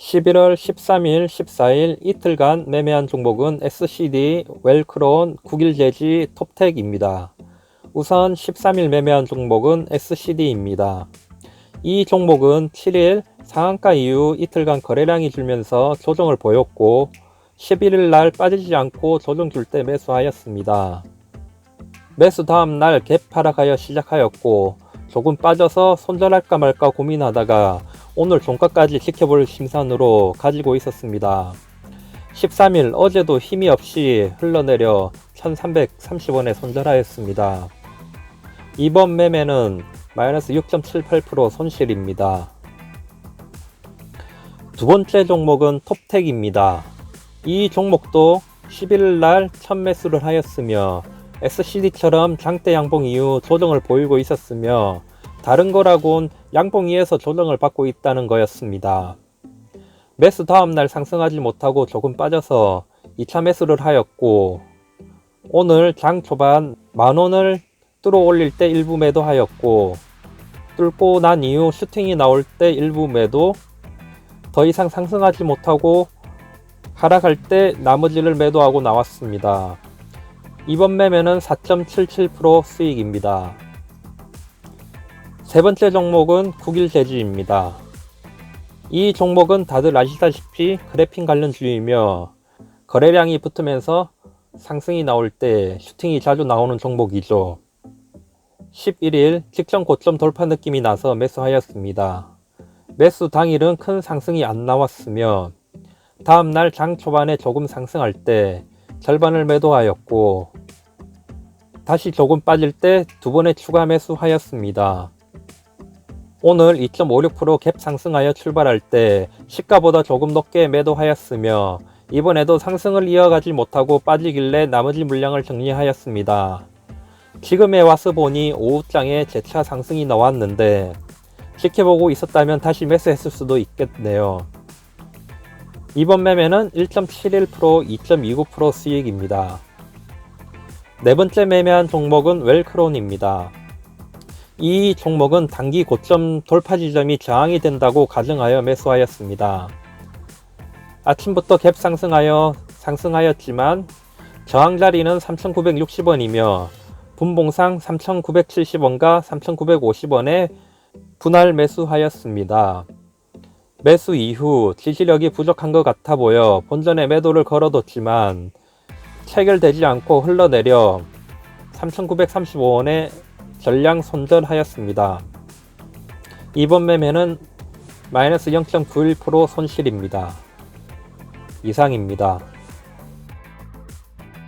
11월 13일, 14일 이틀간 매매한 종목은 SCD, 웰크론, 국일제지, 톱텍입니다. 우선 13일 매매한 종목은 SCD입니다. 이 종목은 7일 상한가 이후 이틀간 거래량이 줄면서 조정을 보였고 11일 날 빠지지 않고 조정 줄 때 매수하였습니다. 매수 다음 날갭 하락하여 시작하였고 조금 빠져서 손절할까 말까 고민하다가 오늘 종가까지 지켜볼 심산으로 가지고 있었습니다. 13일 어제도 힘이 없이 흘러내려 1330원에 손절하였습니다. 이번 매매는 마이너스 6.78% 손실입니다. 두 번째 종목은 톱텍입니다. 이 종목도 11일 날 첫 매수를 하였으며 SCD처럼 장대 양봉 이후 조정을 보이고 있었으며 다른 거라곤 양봉 위에서 조정을 받고 있다는 거였습니다. 매수 다음 날 상승하지 못하고 조금 빠져서 2차 매수를 하였고 오늘 장 초반 만원을 뚫어 올릴 때 일부 매도하였고 뚫고 난 이후 슈팅이 나올 때 일부 매도 더 이상 상승하지 못하고 하락할 때 나머지를 매도하고 나왔습니다. 이번 매매는 4.77% 수익입니다. 세 번째 종목은 국일제지입니다. 이 종목은 다들 아시다시피 그래핀 관련 주이며 거래량이 붙으면서 상승이 나올 때 슈팅이 자주 나오는 종목이죠. 11일 직전 고점 돌파 느낌이 나서 매수하였습니다. 매수 당일은 큰 상승이 안 나왔으며 다음날 장 초반에 조금 상승할 때 절반을 매도하였고 다시 조금 빠질 때 두 번의 추가 매수하였습니다. 오늘 2.56%갭 상승하여 출발할 때 시가보다 조금 높게 매도하였으며 이번에도 상승을 이어가지 못하고 빠지길래 나머지 물량을 정리하였습니다. 지금에 와서 보니 오후장에 재차 상승이 나왔는데 지켜보고 있었다면 다시 매수했을 수도 있겠네요. 이번 매매는 1.71% 2.29% 수익입니다. 네 번째 매매한 종목은 웰크론입니다. 이 종목은 단기 고점 돌파 지점이 저항이 된다고 가정하여 매수하였습니다. 아침부터 갭 상승하여 상승하였지만 저항 자리는 3,960원이며 분봉상 3,970원과 3,950원에 분할 매수하였습니다. 매수 이후 지지력이 부족한 것 같아 보여 본전에 매도를 걸어뒀지만 체결되지 않고 흘러내려 3,935원에 전량 손절하였습니다. 이번 매매는 마이너스 0.91% 손실입니다. 이상입니다.